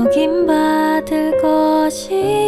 여김 받을 것이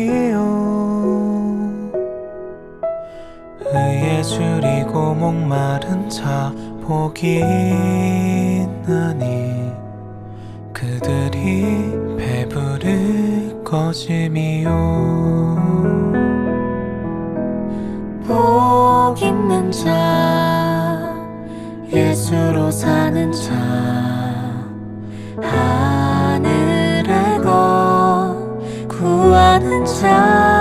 것이미요. 의에 줄이고 목마른 자 복이 있나니 그들이 배부를 것이미요. 복 있는 자 예수로 사는 자 구하는 자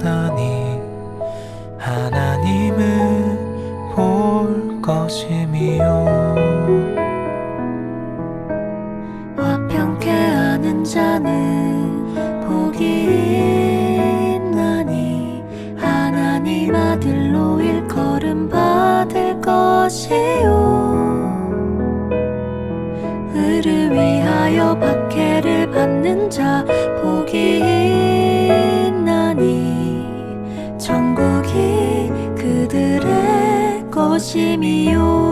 있나니 하나님을 볼 것이미요. 화평케 하는 자는 복이 있나니 하나님 아들로 일컬음 받을 것이요 받는 자 복이 있나니. 천국이 그들의 것이미요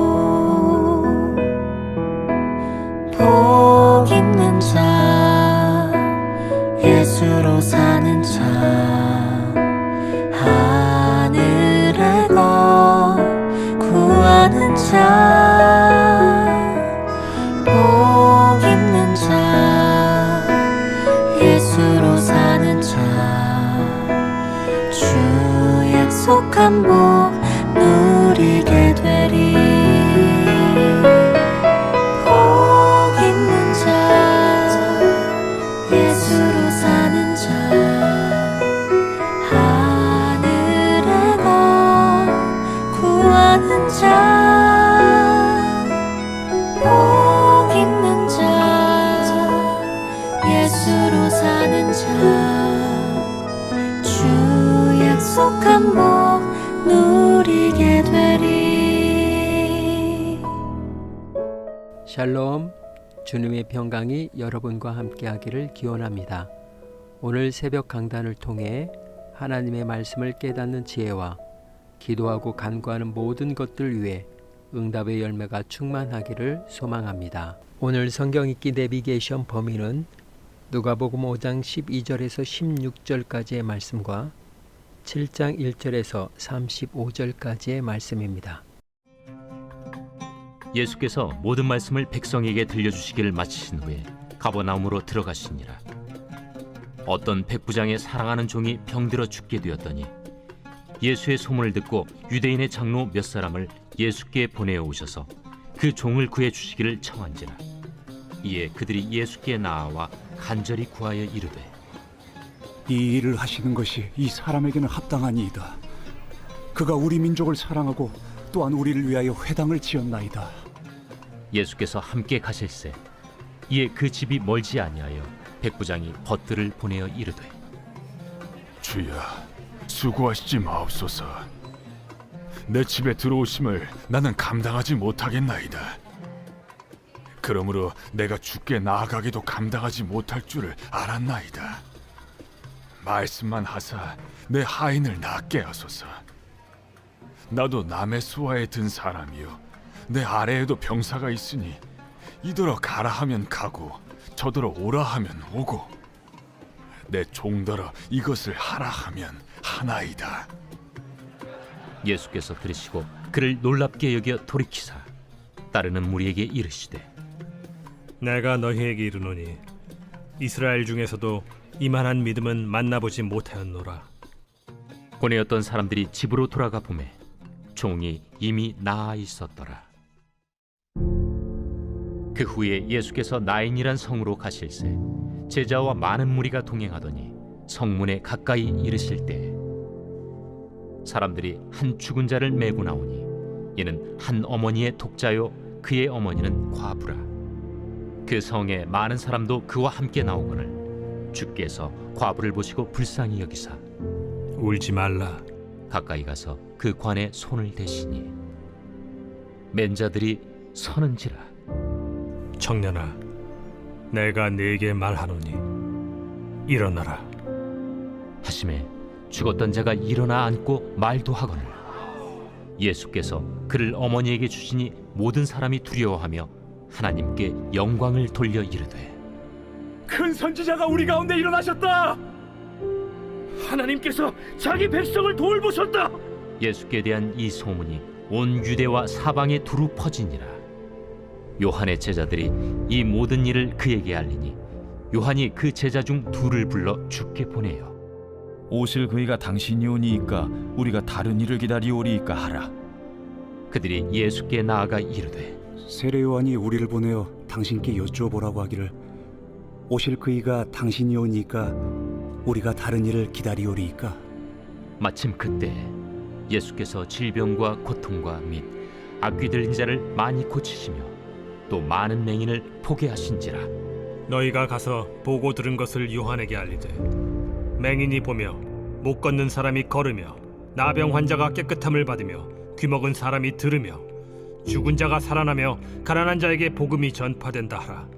약속한 복 누리게 되리. 복 있는 자 예수로 사는 자 하늘의 것 구하는 자복 있는 자 예수로 사는 자 주 약속한 복 누리게 되리 샬롬 주님의 평강이 여러분과 함께하기를 기원합니다. 오늘 새벽 강단을 통해 하나님의 말씀을 깨닫는 지혜와 기도하고 간구하는 모든 것들 위해 응답의 열매가 충만하기를 소망합니다. 오늘 성경 읽기 내비게이션 범위는 누가복음 5장 12절에서 16절까지의 말씀과 7장 1절에서 35절까지의 말씀입니다. 예수께서 모든 말씀을 백성에게 들려주시기를 마치신 후에 가버나움으로 들어가시니라. 어떤 백부장의 사랑하는 종이 병들어 죽게 되었더니 예수의 소문을 듣고 유대인의 장로 몇 사람을 예수께 보내어 오셔서 그 종을 구해 주시기를 청한지라. 이에 그들이 예수께 나아와 간절히 구하여 이르되 이 일을 하시는 것이 이 사람에게는 합당하니이다. 그가 우리 민족을 사랑하고 또한 우리를 위하여 회당을 지었나이다. 예수께서 함께 가실세 이에 그 집이 멀지 아니하여 백부장이 벗들을 보내어 이르되 주여, 수고하시지 마옵소서. 내 집에 들어오심을 나는 감당하지 못하겠나이다. 그러므로 내가 죽게 나아가기도 감당하지 못할 줄을 알았나이다. 말씀만 하사 내 하인을 낫게 하소서. 나도 남의 수하에 든 사람이요, 내 아래에도 병사가 있으니 이더러 가라 하면 가고 저더러 오라 하면 오고 내 종더러 이것을 하라 하면 하나이다. 예수께서 들으시고 그를 놀랍게 여겨 돌이키사 따르는 무리에게 이르시되 내가 너희에게 이르노니 이스라엘 중에서도 이만한 믿음은 만나보지 못하였노라. 보내었던 사람들이 집으로 돌아가 보매 종이 이미 나아 있었더라. 그 후에 예수께서 나인이란 성으로 가실새 제자와 많은 무리가 동행하더니 성문에 가까이 이르실 때 사람들이 한 죽은 자를 메고 나오니 이는 한 어머니의 독자요 그의 어머니는 과부라 그 성에 많은 사람도 그와 함께 나오거늘 주께서 과부를 보시고 불쌍히 여기사 울지 말라. 가까이 가서 그 관에 손을 대시니 맨자들이 서는지라 청년아, 내가 네게 말하노니 일어나라. 하심에 죽었던 자가 일어나 앉고 말도 하거늘 예수께서 그를 어머니에게 주시니 모든 사람이 두려워하며 하나님께 영광을 돌려 이르되 큰 선지자가 우리 가운데 일어나셨다. 하나님께서 자기 백성을 돌보셨다. 예수께 대한 이 소문이 온 유대와 사방에 두루 퍼지니라 요한의 제자들이 이 모든 일을 그에게 알리니 요한이 그 제자 중 둘을 불러 죽게 보내요 오실 그이가 당신이 오니이까 우리가 다른 일을 기다리오리이까 하라. 그들이 예수께 나아가 이르되 세례 요한이 우리를 보내어 당신께 여쭈어 보라고 하기를 오실 그이가 당신이 오니까 우리가 다른 일을 기다리오리이까? 마침 그때 예수께서 질병과 고통과 및 악귀 들린 자를 많이 고치시며 또 많은 맹인을 포게 하신지라. 너희가 가서 보고 들은 것을 요한에게 알리되 맹인이 보며 못 걷는 사람이 걸으며 나병 환자가 깨끗함을 받으며 귀먹은 사람이 들으며 죽은 자가 살아나며 가난한 자에게 복음이 전파된다 하라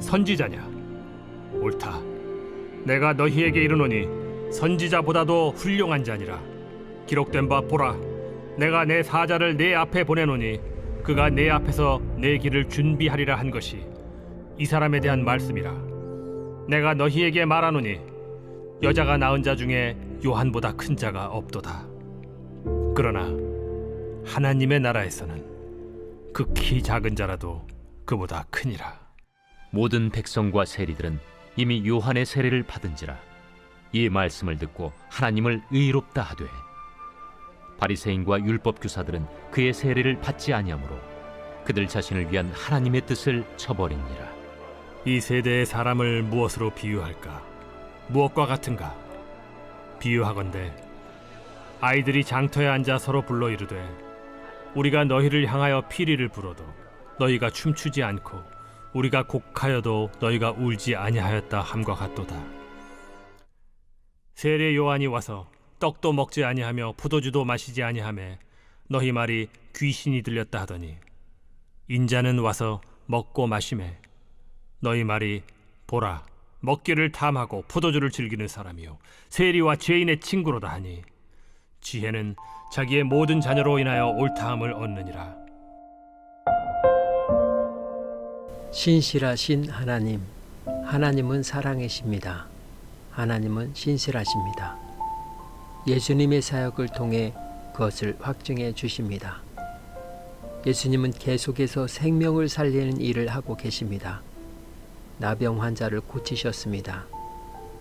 선지자냐? 옳다. 내가 너희에게 이르노니 선지자보다도 훌륭한 자니라. 기록된 바 보라. 내가 내 사자를 내 앞에 보내노니 그가 내 앞에서 내 길을 준비하리라 한 것이 이 사람에 대한 말씀이라. 내가 너희에게 말하노니 여자가 낳은 자 중에 요한보다 큰 자가 없도다. 그러나 하나님의 나라에서는 극히 작은 자라도 그보다 크니라 모든 백성과 세리들은 이미 요한의 세례를 받은지라 이 말씀을 듣고 하나님을 의롭다 하되 바리새인과 율법 교사들은 그의 세례를 받지 아니하므로 그들 자신을 위한 하나님의 뜻을 쳐버리니라 이 세대의 사람을 무엇으로 비유할까? 무엇과 같은가? 비유하건대 아이들이 장터에 앉아 서로 불러 이르되 우리가 너희를 향하여 피리를 불어도 너희가 춤추지 않고 우리가 곡하여도 너희가 울지 아니하였다 함과 같도다. 세례 요한이 와서 떡도 먹지 아니하며 포도주도 마시지 아니하매 너희 말이 귀신이 들렸다 하더니 인자는 와서 먹고 마시매 너희 말이 보라 먹기를 탐하고 포도주를 즐기는 사람이요 세리와 죄인의 친구로다 하니 지혜는 자기의 모든 자녀로 인하여 옳다함을 얻느니라 신실하신 하나님, 하나님은 사랑이십니다. 하나님은 신실하십니다. 예수님의 사역을 통해 그것을 확증해 주십니다. 예수님은 계속해서 생명을 살리는 일을 하고 계십니다. 나병 환자를 고치셨습니다.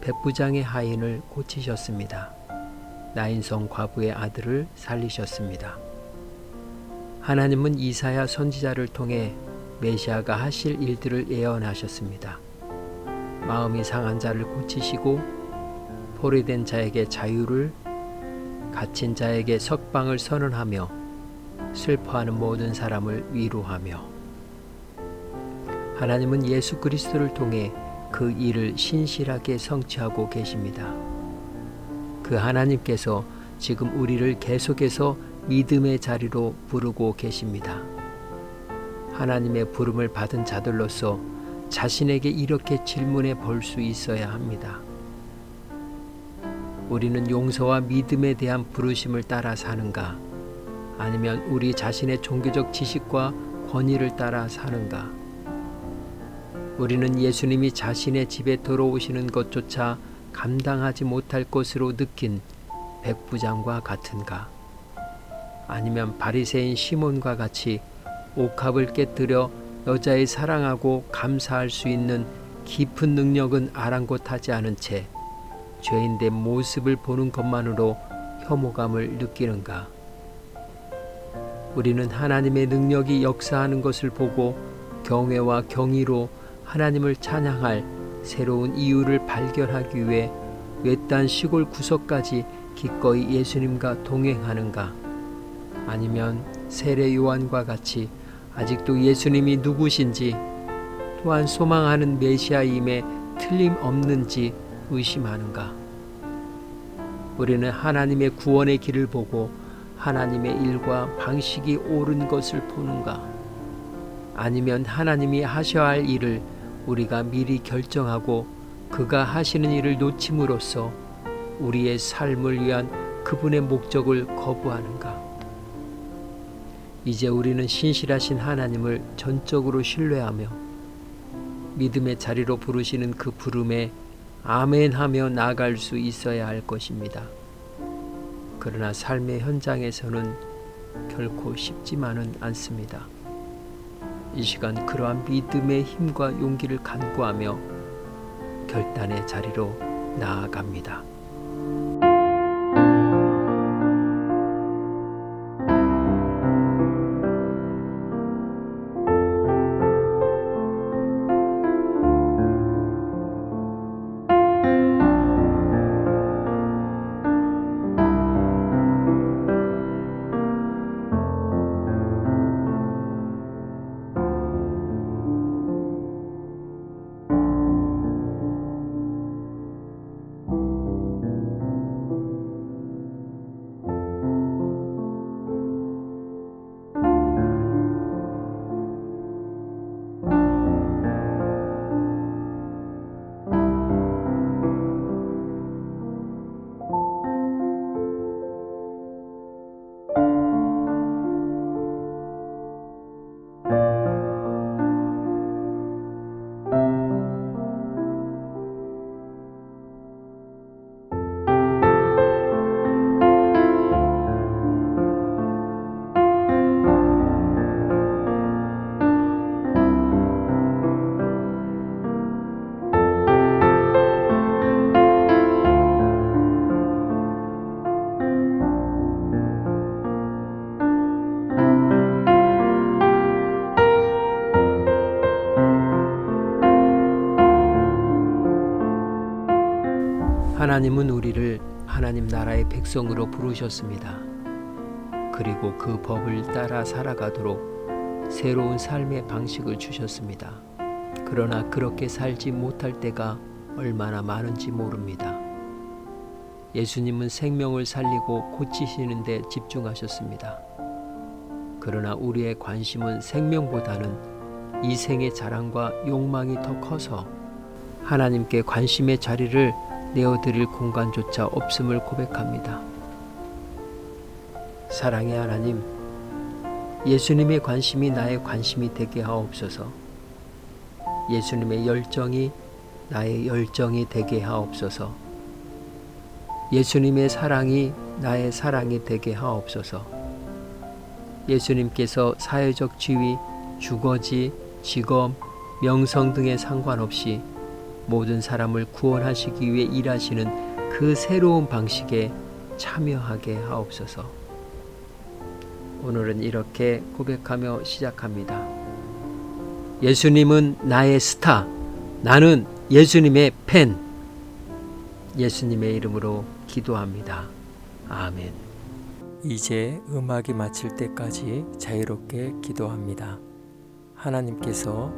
백부장의 하인을 고치셨습니다. 나인성 과부의 아들을 살리셨습니다. 하나님은 이사야 선지자를 통해 메시아가 하실 일들을 예언하셨습니다. 마음이 상한 자를 고치시고 포로된 자에게 자유를 갇힌 자에게 석방을 선언하며 슬퍼하는 모든 사람을 위로하며 하나님은 예수 그리스도를 통해 그 일을 신실하게 성취하고 계십니다. 그 하나님께서 지금 우리를 계속해서 믿음의 자리로 부르고 계십니다. 하나님의 부름을 받은 자들로서 자신에게 이렇게 질문해 볼 수 있어야 합니다. 우리는 용서와 믿음에 대한 부르심을 따라 사는가? 아니면 우리 자신의 종교적 지식과 권위를 따라 사는가? 우리는 예수님이 자신의 집에 들어오시는 것조차 감당하지 못할 것으로 느낀 백부장과 같은가? 아니면 바리새인 시몬과 같이 옥합을 깨뜨려 여자의 사랑하고 감사할 수 있는 깊은 능력은 아랑곳하지 않은 채 죄인된 모습을 보는 것만으로 혐오감을 느끼는가? 우리는 하나님의 능력이 역사하는 것을 보고 경외와 경의로 하나님을 찬양할 새로운 이유를 발견하기 위해 외딴 시골 구석까지 기꺼이 예수님과 동행하는가? 아니면 세례 요한과 같이 아직도 예수님이 누구신지 또한 소망하는 메시아임에 틀림없는지 의심하는가? 우리는 하나님의 구원의 길을 보고 하나님의 일과 방식이 옳은 것을 보는가? 아니면 하나님이 하셔야 할 일을 우리가 미리 결정하고 그가 하시는 일을 놓침으로써 우리의 삶을 위한 그분의 목적을 거부하는가? 이제 우리는 신실하신 하나님을 전적으로 신뢰하며 믿음의 자리로 부르시는 그 부름에 아멘 하며 나아갈 수 있어야 할 것입니다. 그러나 삶의 현장에서는 결코 쉽지만은 않습니다. 이 시간 그러한 믿음의 힘과 용기를 간구하며 결단의 자리로 나아갑니다. 하나님은 우리를 하나님 나라의 백성으로 부르셨습니다. 그리고 그 법을 따라 살아가도록 새로운 삶의 방식을 주셨습니다. 그러나 그렇게 살지 못할 때가 얼마나 많은지 모릅니다. 예수님은 생명을 살리고 고치시는 데 집중하셨습니다. 그러나 우리의 관심은 생명보다는 이 생의 자랑과 욕망이 더 커서 하나님께 관심의 자리를 내어드릴 공간조차 없음을 고백합니다. 사랑의 하나님, 예수님의 관심이 나의 관심이 되게 하옵소서. 예수님의 열정이 나의 열정이 되게 하옵소서. 예수님의 사랑이 나의 사랑이 되게 하옵소서. 예수님께서 사회적 지위, 주거지, 직업, 명성 등에 상관없이 모든 사람을 구원하시기 위해 일하시는 그 새로운 방식에 참여하게 하옵소서. 오늘은 이렇게 고백하며 시작합니다. 예수님은 나의 스타, 나는 예수님의 팬. 예수님의 이름으로 기도합니다. 아멘. 이제 음악이 마칠 때까지 자유롭게 기도합니다. 하나님께서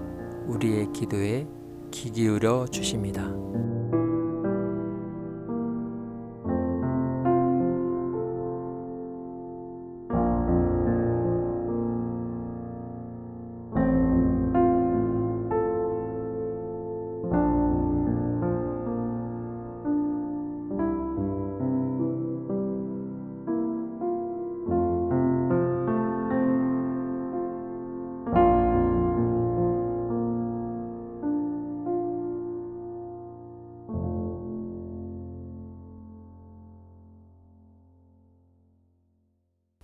우리의 기도에 귀 기울여 주십니다.